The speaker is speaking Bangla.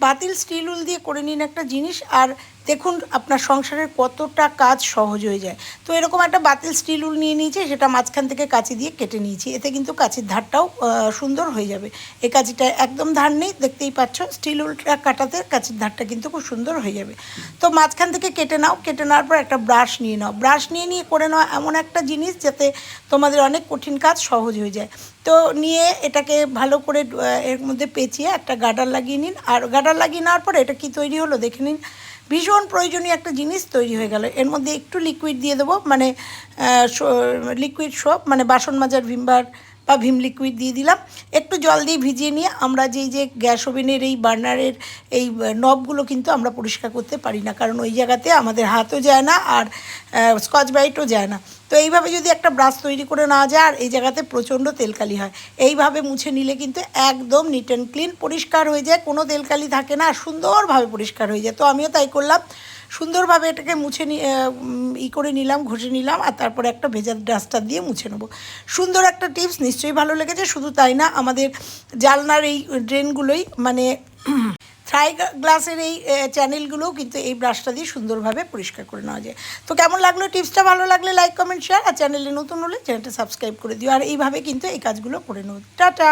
বাতিল স্টিল উল দিয়ে করে নিন একটা জিনিস আর দেখুন, আপনার সংসারের কতটা কাজ সহজ হয়ে যায়। তো এরকম একটা বাতিল স্টিল উল নিয়ে নিয়েছি, সেটা মাঝখান থেকে কাঁচি দিয়ে কেটে নিয়েছি। এতে কিন্তু কাঁচির ধারটাও সুন্দর হয়ে যাবে। এই কাঁচিটা একদম ধার নেই, দেখতেই পাচ্ছ, স্টিল উলটা কাটাতে কাঁচির ধারটা কিন্তু খুব সুন্দর হয়ে যাবে। তো মাঝখান থেকে কেটে নাও, কেটে নেওয়ার পর একটা ব্রাশ নিয়ে নাও। ব্রাশ নিয়ে নিয়ে করে নাও এমন একটা জিনিস যাতে তোমাদের অনেক কঠিন কাজ সহজ হয়ে যায়। তো নিয়ে এটাকে ভালো করে এর মধ্যে পেঁচিয়ে একটা গাডার লাগিয়ে নিন। আর গাডার লাগিয়ে নেওয়ার পরে এটা কি তৈরি হলো দেখে নিন। ভীষণ প্রয়োজনীয় একটা জিনিস তৈরি হয়ে গেল। এর মধ্যে একটু লিকুইড দিয়ে দেবো মানে লিকুইড সোপ মানে বাসন মাজার ভিমবার বা ভিম লিকুইড দিয়ে দিলাম। একটু জল দিয়ে ভিজিয়ে নিয়ে আমরা যেই যে গ্যাস ওভেনের এই বার্নারের এই নবগুলো কিন্তু আমরা পরিষ্কার করতে পারি না, কারণ ওই জায়গাতে আমাদের হাতও যায় না আর স্কচ ব্রাইটও যায় না। তো এইভাবে যদি একটা ব্রাশ তৈরি করে নেওয়া যায়, আর এই জায়গাতে প্রচণ্ড তেলকালি হয়। এইভাবে মুছে নিলে কিন্তু একদম নিট অ্যান্ড ক্লিন পরিষ্কার হয়ে যায়, কোনো তেলকালি থাকে না, আর সুন্দরভাবে পরিষ্কার হয়ে যায়। তো আমিও তাই করলাম। সুন্দরভাবে এটাকে মুছে নি ই করে নিলাম, ঘষে নিলাম, আর তারপরে একটা ভেজার ডাস্টার দিয়ে মুছে নেব। সুন্দর একটা টিপস নিশ্চয়ই ভালো লেগেছে, শুধু তাই না, আমাদের জালনার এই ড্রেনগুলোই মানে থ্রাই গ্লাসের এই চ্যানেলগুলোও কিন্তু এই ব্রাশটা দিয়ে সুন্দরভাবে পরিষ্কার করে নেওয়া যায়। তো কেমন লাগল টিপসটা ভালো লাগলে লাইক কমেন্ট শেয়ার আর চ্যানেলে নতুন হলে চ্যানেলটা সাবস্ক্রাইব করে দিও। আর এইভাবে কিন্তু এই কাজগুলো করে নেব। টাটা!